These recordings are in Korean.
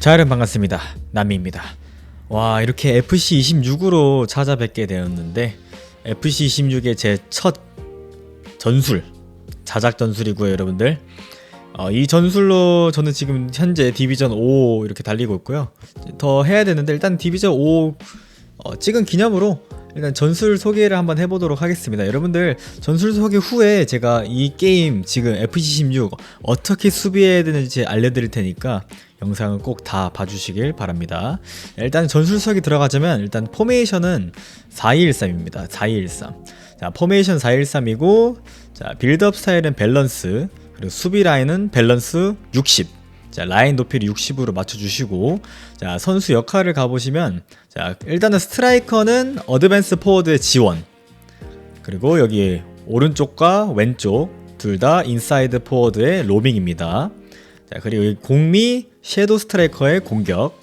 자 여러분 반갑습니다. 남미입니다. 와 이렇게 FC26으로 찾아뵙게 되었는데 FC26의 제 첫 전술 자작 전술이고요 여러분들. 어, 이 전술로 저는 지금 현재 디비전 5 이렇게 달리고 있고요. 더 해야 되는데 일단 디비전 5 어, 찍은 기념으로 일단 전술 소개를 한번 해보도록 하겠습니다. 여러분들 전술 소개 후에 제가 이 게임 지금 FC16 어떻게 수비해야 되는지 알려드릴 테니까 영상을 꼭 다 봐주시길 바랍니다. 일단 전술 소개 들어가자면 일단 포메이션은 4213입니다. 4213. 자 포메이션 4213이고 자 빌드업 스타일은 밸런스 그리고 수비 라인은 밸런스 60. 자, 라인 높이를 60으로 맞춰주시고, 자, 선수 역할을 가보시면, 자, 일단은 스트라이커는 어드밴스 포워드의 지원, 그리고 여기 오른쪽과 왼쪽 둘 다 인사이드 포워드의 로밍입니다. 자, 그리고 공미 섀도우 스트라이커의 공격,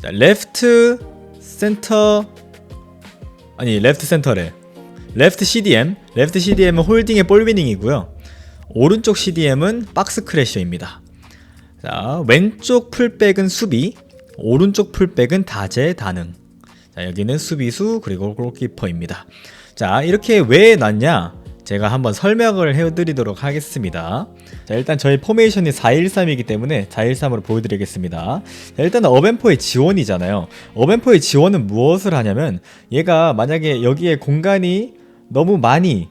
자, 레프트 센터, 아니, 레프트 센터래. 레프트 CDM, 레프트 CDM은 홀딩의 볼위닝이고요. 오른쪽 CDM은 박스 크래셔입니다. 자, 왼쪽 풀백은 수비, 오른쪽 풀백은 다재 다능. 자, 여기는 수비수 그리고 골키퍼입니다. 자, 이렇게 왜 놨냐? 제가 한번 설명을 해드리도록 하겠습니다. 자, 일단 저희 포메이션이 413이기 때문에 413으로 보여드리겠습니다. 자, 일단 어벤포의 지원이잖아요. 어벤포의 지원은 무엇을 하냐면 얘가 만약에 여기에 공간이 너무 많이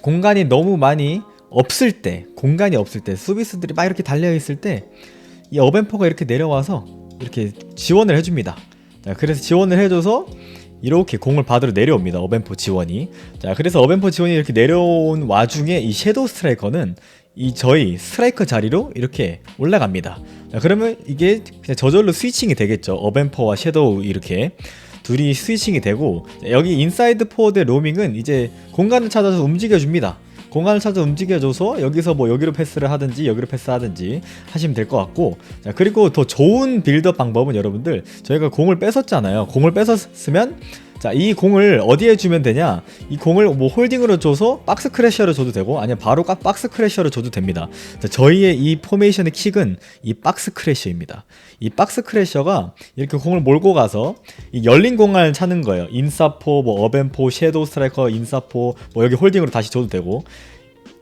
공간이 너무 많이 없을 때 공간이 없을 때 수비수들이 막 이렇게 달려 있을 때 이 어벤퍼가 이렇게 내려와서 이렇게 지원을 해줍니다. 자, 그래서 지원을 해줘서 이렇게 공을 받으러 내려옵니다. 어벤포 지원이. 자, 그래서 어벤포 지원이 이렇게 내려온 와중에 이 섀도우 스트라이커는 이 저희 스트라이커 자리로 이렇게 올라갑니다. 자, 그러면 이게 그냥 저절로 스위칭이 되겠죠. 어벤퍼와 섀도우 이렇게. 둘이 스위칭이 되고 여기 인사이드 포워드 로밍은 이제 공간을 찾아서 움직여줍니다. 공간을 찾아 움직여줘서 여기서 뭐 여기로 패스를 하든지 여기로 패스하든지 하시면 될 것 같고 자 그리고 더 좋은 빌드업 방법은 여러분들 저희가 공을 뺏었잖아요. 공을 뺏었으면 자, 이 공을 어디에 주면 되냐? 이 공을 뭐 홀딩으로 줘서 박스 크래셔로 줘도 되고 아니면 바로 깍 박스 크래셔로 줘도 됩니다. 자, 저희의 이 포메이션의 킥은 이 박스 크래셔입니다. 이 박스 크래셔가 이렇게 공을 몰고 가서 이 열린 공간을 찾는 거예요. 인사포, 뭐 어벤포, 섀도우 스트라이커, 인사포, 뭐 여기 홀딩으로 다시 줘도 되고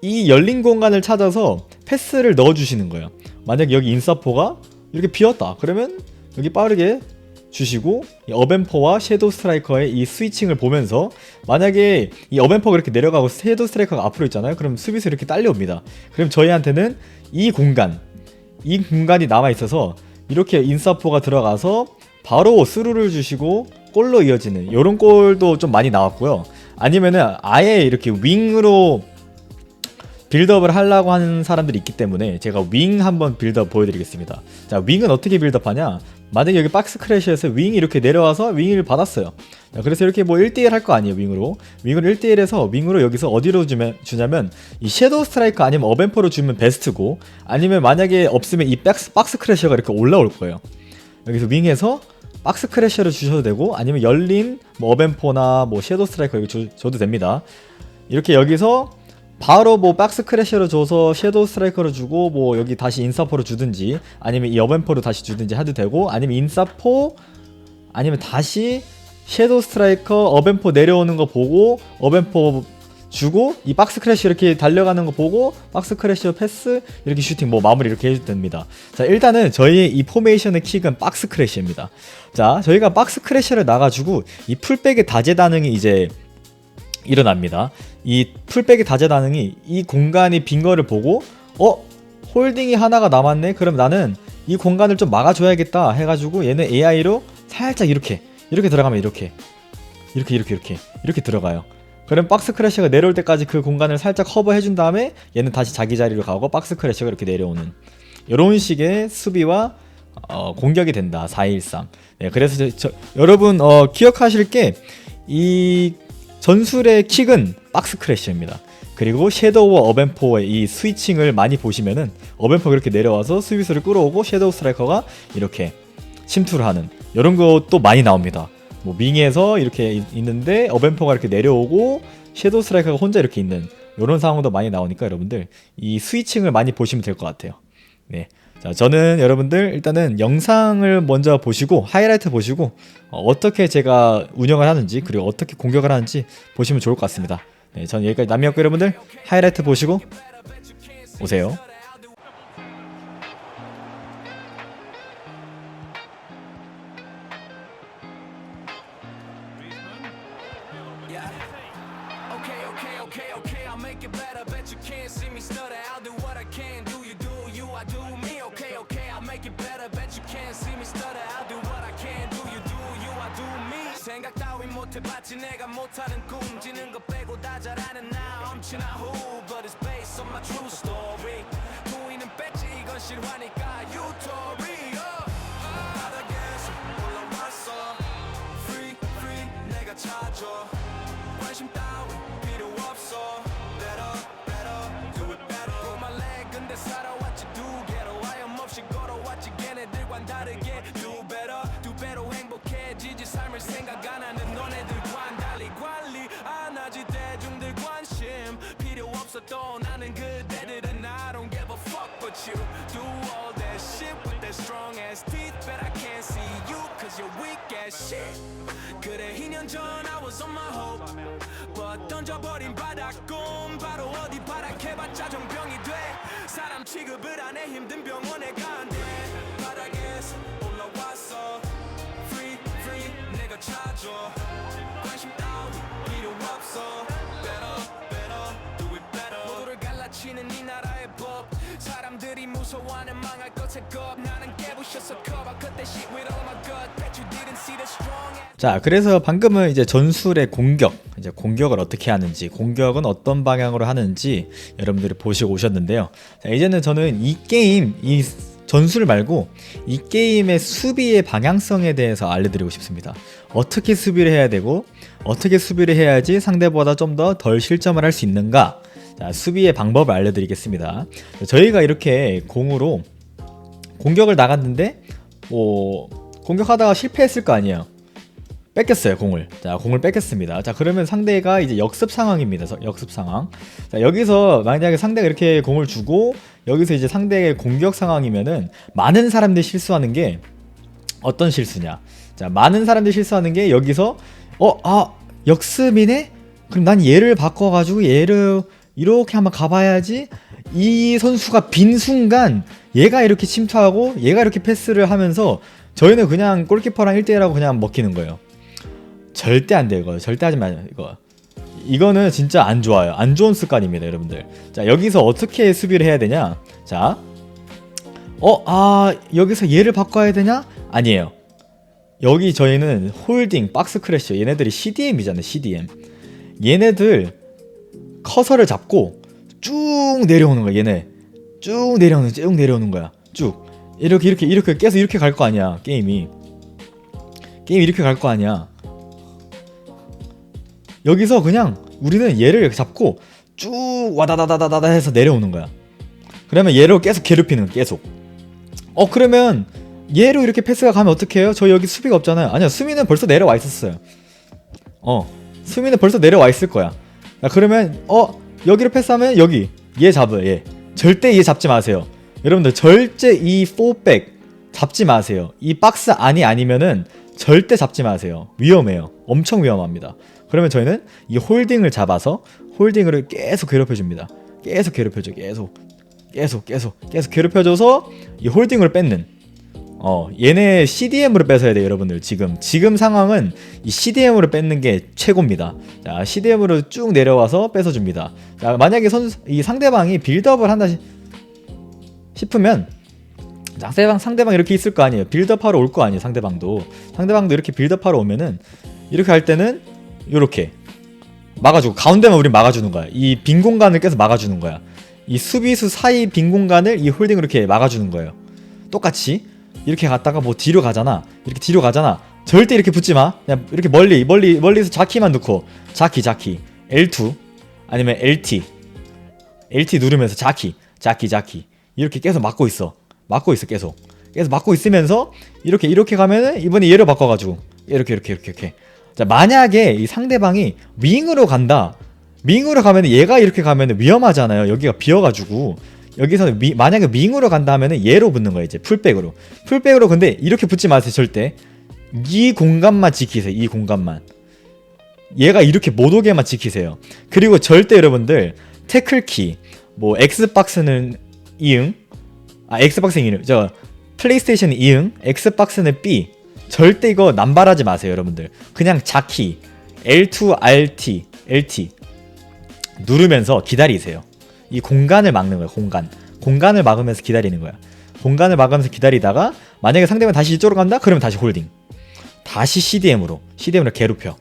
이 열린 공간을 찾아서 패스를 넣어 주시는 거예요. 만약 여기 인사포가 이렇게 비었다. 그러면 여기 빠르게 주시고 이 어벤퍼와 섀도우 스트라이커의 이 스위칭을 보면서 만약에 이 어벤퍼가 이렇게 내려가고 섀도우 스트라이커가 앞으로 있잖아요. 그럼 수비수 이렇게 딸려옵니다. 그럼 저희한테는 이 공간 이 공간이 남아 있어서 이렇게 인사포가 들어가서 바로 스루를 주시고 골로 이어지는 이런 골도 좀 많이 나왔고요. 아니면은 아예 이렇게 윙으로 빌드업을 하려고 하는 사람들이 있기 때문에 제가 윙 한번 빌드업 보여드리겠습니다. 자, 윙은 어떻게 빌드업하냐? 만약에 여기 박스 크래시에서 윙이 이렇게 내려와서 윙을 받았어요. 자, 그래서 이렇게 뭐 1대1 할 거 아니에요, 윙으로. 윙으로 1대1에서 윙으로 여기서 어디로 주면, 주냐면 이 섀도우 스트라이커 아니면 어벤퍼로 주면 베스트고 아니면 만약에 없으면 이 박스, 박스 크래셔가 이렇게 올라올 거예요. 여기서 윙에서 박스 크래셔를 주셔도 되고 아니면 열린 뭐 어벤포나 뭐 섀도우 스트라이커 여기 주, 줘도 됩니다. 이렇게 여기서 바로 뭐 박스 크래셔로 줘서 섀도우 스트라이커로 주고 뭐 여기 다시 인사포로 주든지 아니면 이 어벤포로 다시 주든지 해도 되고 아니면 인사포 아니면 다시 섀도우 스트라이커 어벤포 내려오는 거 보고 어벤포 주고 이 박스 크래쉬 이렇게 달려가는 거 보고 박스 크래쉬 패스 이렇게 슈팅 뭐 마무리 이렇게 해도 됩니다. 자 일단은 저희 이 포메이션의 킥은 박스 크래쉬입니다. 자 저희가 박스 크래쉬를 나가지고 이 풀백의 다재다능이 이제 일어납니다. 이 풀백의 다재다능이 이 공간이 빈 거를 보고 어 홀딩이 하나가 남았네. 그럼 나는 이 공간을 좀 막아줘야겠다 해가지고 얘는 AI로 살짝 이렇게 이렇게 들어가면 이렇게 이렇게 이렇게 이렇게 이렇게 들어가요. 그럼 박스 크래셔가 내려올 때까지 그 공간을 살짝 커버해 준 다음에 얘는 다시 자기 자리로 가고 박스 크래셔가 이렇게 내려오는 이런 식의 수비와 어, 공격이 된다. 413. 네, 그래서 저, 저, 여러분 어, 기억하실 게 이 전술의 킥은 박스 크래셔입니다. 그리고 섀도우와 어벤포의 이 스위칭을 많이 보시면은 어벤포가 이렇게 내려와서 수비수를 끌어오고 섀도우 스트라이커가 이렇게 침투를 하는 이런 것도 많이 나옵니다. 뭐 밍에서 이렇게 있는데 어벤포가 이렇게 내려오고 섀도우 스트라이커가 혼자 이렇게 있는 이런 상황도 많이 나오니까 여러분들 이 스위칭을 많이 보시면 될 것 같아요. 네. 자, 저는 여러분들 일단은 영상을 먼저 보시고 하이라이트 보시고 어, 떻게 제가 운영을 하는지 그리고 어떻게 공격을 하는지 보시면 좋을 것 같습니다. 네, 저는 여기까지 남이었고 여러분들 하이라이트 보시고 오세요. 생각 따윈 못 해봤지 내가 못하는 꿈지는 거 빼고 다 잘하는 나 엄친아 who But it's based on my true story. 도인은 뺐지 이건 실화니까 유토리 uh. 바닥에서 올라왔어. Free, free 내가 찾아. 관심 따 필요 없어 또 나는 그대들은 I don't give a fuck but you Do all that shit with that strong ass teeth But I can't see you cause you're weak as shit 그래 2년 전 I was on my hope But 던져버린 바닥꿈 바로 어디 바락해봤자 정병이 돼 사람 취급을 안 해 힘든 병원에 간대 바닥에서 올라왔어 Free free 내가 찾아 관심 따위 필요 없어 무서워하는 망할 것의 겁 나는 깨부셔서 커버 그때 shit with all my gut Bet you didn't see the strong 자, 그래서 방금은 이제 전술의 공격, 이제 공격을 어떻게 하는지, 공격은 어떤 방향으로 하는지 여러분들이 보시고 오셨는데요. 자, 이제는 저는 이 게임, 이 전술 말고 이 게임의 수비의 방향성에 대해서 알려드리고 싶습니다. 어떻게 수비를 해야 되고, 어떻게 수비를 해야지 상대보다 좀 더 덜 실점을 할 수 있는가? 자, 수비의 방법을 알려드리겠습니다. 저희가 이렇게 공으로 공격을 나갔는데, 뭐, 공격하다가 실패했을 거 아니에요. 뺏겼어요 공을. 자 공을 뺏겼습니다. 자 그러면 상대가 이제 역습 상황입니다. 서- 역습 상황. 자 여기서 만약에 상대가 이렇게 공을 주고 여기서 이제 상대의 공격 상황이면은 많은 사람들이 실수하는 게 어떤 실수냐? 자 많은 사람들이 실수하는 게 여기서 어 아 역습이네? 그럼 난 얘를 바꿔가지고 얘를 이렇게 한번 가봐야지 이 선수가 빈 순간 얘가 이렇게 침투하고 얘가 이렇게 패스를 하면서 저희는 그냥 골키퍼랑 1대1하고 그냥 먹히는 거예요. 절대 안 돼요 이거. 절대 하지 마요 이거. 이거는 진짜 안 좋아요. 안 좋은 습관입니다 여러분들. 자 여기서 어떻게 수비를 해야 되냐? 자 어, 아, 여기서 얘를 바꿔야 되냐? 아니에요. 여기 저희는 홀딩, 박스 크래쉬, 얘네들이 CDM이잖아요, CDM. 얘네들 커서를 잡고 쭉 내려오는 거야, 얘네. 쭉 내려오는, 쭉 내려오는 거야. 쭉. 이렇게, 이렇게, 이렇게, 계속 이렇게 갈 거 아니야, 게임이. 게임이 이렇게 갈 거 아니야. 여기서 그냥 우리는 얘를 이렇게 잡고 쭉 와다다다다다 해서 내려오는 거야. 그러면 얘를 계속 괴롭히는 거야, 계속. 어 그러면 얘로 이렇게 패스가 가면 어떡해요? 저 여기 수비가 없잖아요. 아니야 수미는 벌써 내려와 있었어요. 어 수미는 벌써 내려와 있을 거야. 자, 그러면 어 여기로 패스하면 여기 얘 잡아요. 얘 절대 얘 잡지 마세요. 여러분들 절대 이 4백 잡지 마세요. 이 박스 안이 아니면은 절대 잡지 마세요. 위험해요. 엄청 위험합니다. 그러면 저희는 이 홀딩을 잡아서 홀딩을 계속 괴롭혀 줍니다. 계속 괴롭혀 줘. 계속. 계속 계속 계속 괴롭혀줘서 이 홀딩을 뺏는 어 얘네 CDM으로 뺏어야 돼요 여러분들 지금. 지금 상황은 이 CDM으로 뺏는 게 최고입니다. 자 CDM으로 쭉 내려와서 뺏어줍니다. 자 만약에 선수 이 상대방이 빌드업을 한다 시- 싶으면 상대방 상대방 이렇게 있을 거 아니에요. 빌드업하러 올 거 아니에요 상대방도. 상대방도 이렇게 빌드업하러 오면은 이렇게 할 때는 이렇게 막아주고 가운데만 우리 막아주는 거야. 이 빈 공간을 계속 막아주는 거야. 이 수비수 사이 빈 공간을 이 홀딩으로 이렇게 막아주는 거예요. 똑같이 이렇게 갔다가 뭐 뒤로 가잖아. 이렇게 뒤로 가잖아. 절대 이렇게 붙지 마. 그냥 이렇게 멀리 멀리 멀리서 자키만 넣고 자키 자키 L2 아니면 LT LT 누르면서 자키 자키 자키 이렇게 계속 막고 있어. 막고 있어 계속. 계속 막고 있으면서 이렇게 이렇게 가면은 이번에 얘를 바꿔가지고 이렇게 이렇게 이렇게 이렇게. 자 만약에 이 상대방이 윙으로 간다. 윙으로 가면 얘가 이렇게 가면 위험하잖아요. 여기가 비어가지고 여기서 미, 만약에 윙으로 간다 하면은 얘로 붙는 거예요 이제 풀백으로. 풀백으로 근데 이렇게 붙지 마세요 절대. 이 공간만 지키세요 이 공간만. 얘가 이렇게 못 오게만 지키세요. 그리고 절대 여러분들 태클키 뭐 엑스박스는 이응? 아 엑스박스는 이응. 저 플레이스테이션은 이응? 엑스박스는 B. 절대 이거 남발하지 마세요 여러분들. 그냥 자키 L2 RT LT 누르면서 기다리세요 이 공간을 막는 거야 공간. 공간을 막으면서 기다리는 거야. 공간을 막으면서 기다리다가 만약에 상대방 다시 이쪽으로 간다? 그러면 다시 홀딩. 다시 CDM으로 CDM으로 괴롭혀.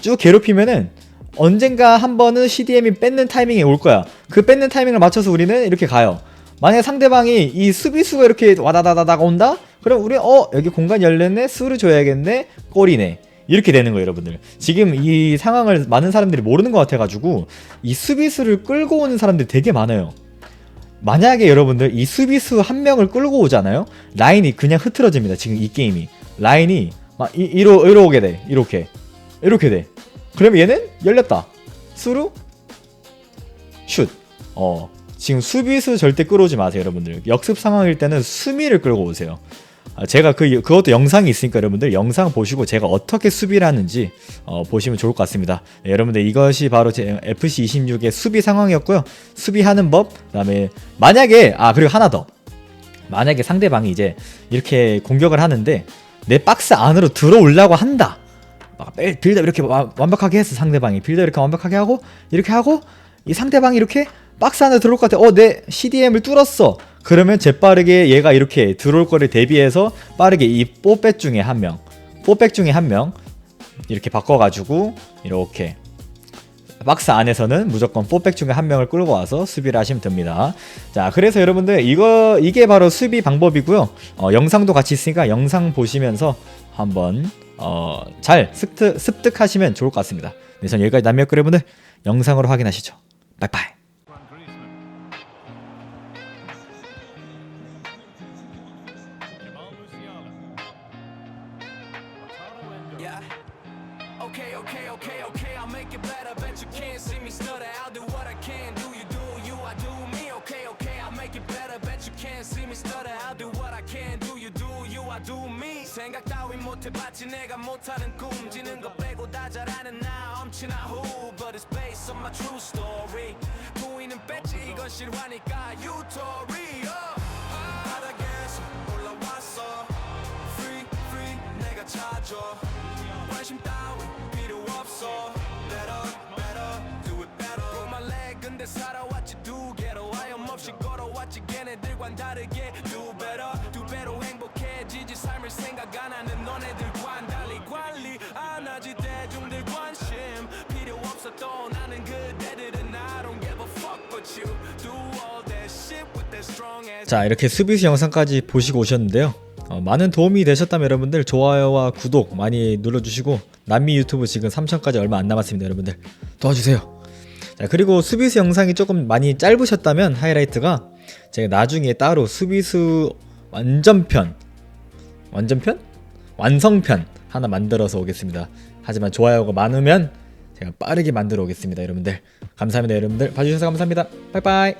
쭉 괴롭히면은 언젠가 한 번은 CDM이 뺏는 타이밍이 올 거야. 그 뺏는 타이밍을 맞춰서 우리는 이렇게 가요. 만약에 상대방이 이 수비수가 이렇게 와다다다다가 온다? 그럼 우리 어 여기 공간 열렸네? 수를 줘야겠네? 골이네 이렇게 되는 거예요 여러분들. 지금 이 상황을 많은 사람들이 모르는 것 같아가지고 이 수비수를 끌고 오는 사람들이 되게 많아요. 만약에 여러분들 이 수비수 한 명을 끌고 오잖아요? 라인이 그냥 흐트러집니다 지금 이 게임이. 라인이 막 이, 이로 오게 돼 이렇게. 이렇게 돼. 그러면 얘는 열렸다. 수루. 슛. 어, 지금 수비수 절대 끌어오지 마세요, 여러분들. 역습 상황일 때는 수미를 끌고 오세요. 아, 제가 그 그것도 영상이 있으니까 여러분들 영상 보시고 제가 어떻게 수비를 하는지 어, 보시면 좋을 것 같습니다. 네, 여러분들 이것이 바로 제 FC 26의 수비 상황이었고요. 수비하는 법, 그다음에 만약에 아 그리고 하나 더 만약에 상대방이 이제 이렇게 공격을 하는데 내 박스 안으로 들어오려고 한다. 막 뺄- 빌드 이렇게 와- 완벽하게 했어 상대방이 빌드 이렇게 완벽하게 하고 이렇게 하고 이 상대방이 이렇게 박스 안에 들어올 것 같아. 어, 내 CDM을 뚫었어. 그러면 재빠르게 얘가 이렇게 들어올 거를 대비해서 빠르게 이 뽀백 중에 한 명, 뽀백 중에 한 명 이렇게 바꿔가지고 이렇게 박스 안에서는 무조건 뽀백 중에 한 명을 끌고 와서 수비를 하시면 됩니다. 자, 그래서 여러분들 이거 이게 바로 수비 방법이고요. 어, 영상도 같이 있으니까 영상 보시면서 한번 어, 잘 습득, 습득하시면 좋을 것 같습니다. 네, 전 여기까지 남겼고 여러분들 영상으로 확인하시죠. 빠이빠이. 생각 따윈 못 해봤지 내가 못하는 꿈. 지는 거 빼고 다 잘하는 나 엄친아 who. But it's based on my true story. 보이는 뺐지 이건 실화니까 유토리. Oh. 바닥에서 올라왔어. Free, free, 내가 찾아. 관심 따윈 필요 없어. Better, better, do it better. Leg, 근데 살아왔지 두 개로. 하염없이 걸어왔지 걔네들과는 다르게. 자 이렇게 수비수 영상까지 보시고 오셨는데요. 어, 많은 도움이 되셨다면 여러분들 좋아요와 구독 많이 눌러주시고 남미 유튜브 지금 3천까지 얼마 안 남았습니다 여러분들. 도와주세요. 자 그리고 수비수 영상이 조금 많이 짧으셨다면 하이라이트가 제가 나중에 따로 수비수 완전편 완전편? 완성편 하나 만들어서 오겠습니다. 하지만 좋아요가 많으면 제가 빠르게 만들어 오겠습니다 여러분들. 감사합니다 여러분들. 봐주셔서 감사합니다. 빠이빠이